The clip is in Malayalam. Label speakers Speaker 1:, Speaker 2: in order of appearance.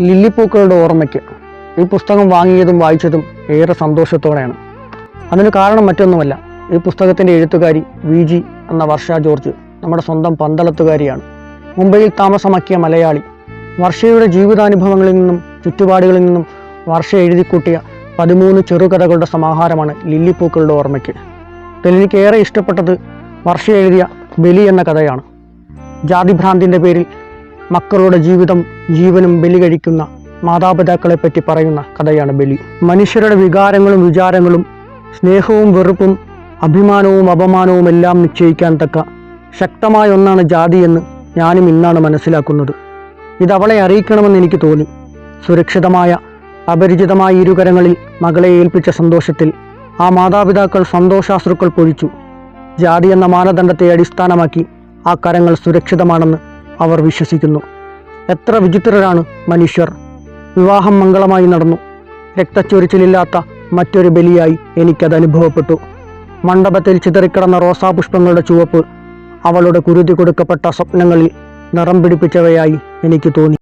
Speaker 1: ലില്ലിപ്പൂക്കളുടെ ഓർമ്മയ്ക്ക് ഈ പുസ്തകം വാങ്ങിയതും വായിച്ചതും ഏറെ സന്തോഷത്തോടെയാണ്. അതിന് കാരണം മറ്റൊന്നുമല്ല ഈ പുസ്തകത്തിന്റെ എഴുത്തുകാരി വി ജി എന്ന വർഷ ജോർജ് നമ്മുടെ സ്വന്തം പന്തളത്തുകാരിയാണ്. മുംബൈയിൽ താമസമാക്കിയ മലയാളി വർഷയുടെ ജീവിതാനുഭവങ്ങളിൽ നിന്നും ചുറ്റുപാടുകളിൽ നിന്നും വർഷ എഴുതിക്കൂട്ടിയ പതിമൂന്ന് ചെറുകഥകളുടെ സമാഹാരമാണ് ലില്ലിപ്പൂക്കളുടെ ഓർമ്മയ്ക്ക്. ഇതിൽ ഏറെ ഇഷ്ടപ്പെട്ടത് വർഷ എഴുതിയ ബലി എന്ന കഥയാണ്. ജാതിഭ്രാന്തിന്റെ പേരിൽ മക്കളുടെ ജീവിതം ജീവനും ബലി കഴിക്കുന്ന മാതാപിതാക്കളെ പറ്റി പറയുന്ന കഥയാണ് ബലി. മനുഷ്യരുടെ വികാരങ്ങളും വിചാരങ്ങളും സ്നേഹവും വെറുപ്പും അഭിമാനവും അപമാനവും എല്ലാം നിശ്ചയിക്കാൻ തക്ക ശക്തമായ ഒന്നാണ് ജാതി എന്ന് ഞാനും ഇന്നാണ് മനസ്സിലാക്കുന്നത്. ഇതവളെ അറിയിക്കണമെന്ന് എനിക്ക് തോന്നി. സുരക്ഷിതമായ അപരിചിതമായ ഇരുകരങ്ങളിൽ മകളെ ഏൽപ്പിച്ച സന്തോഷത്തിൽ ആ മാതാപിതാക്കൾ സന്തോഷാശ്രുക്കൾ പൊഴിച്ചു. ജാതി എന്ന മാനദണ്ഡത്തെ അടിസ്ഥാനമാക്കി ആ കരങ്ങൾ സുരക്ഷിതമാണെന്ന് അവർ വിശ്വസിക്കുന്നു. എത്ര വിചിത്രരാണ് മനുഷ്യർ. വിവാഹം മംഗളമായി നടന്നു. രക്തച്ചൊരിച്ചിലില്ലാത്ത മറ്റൊരു ബലിയായി എനിക്കത് അനുഭവപ്പെട്ടു. മണ്ഡപത്തിൽ ചിതറിക്കിടന്ന റോസാപുഷ്പങ്ങളുടെ ചുവപ്പ് അവളുടെ കുരുതി കൊടുക്കപ്പെട്ട സ്വപ്നങ്ങളിൽ നിറം പിടിപ്പിച്ചവയായി എനിക്ക് തോന്നി.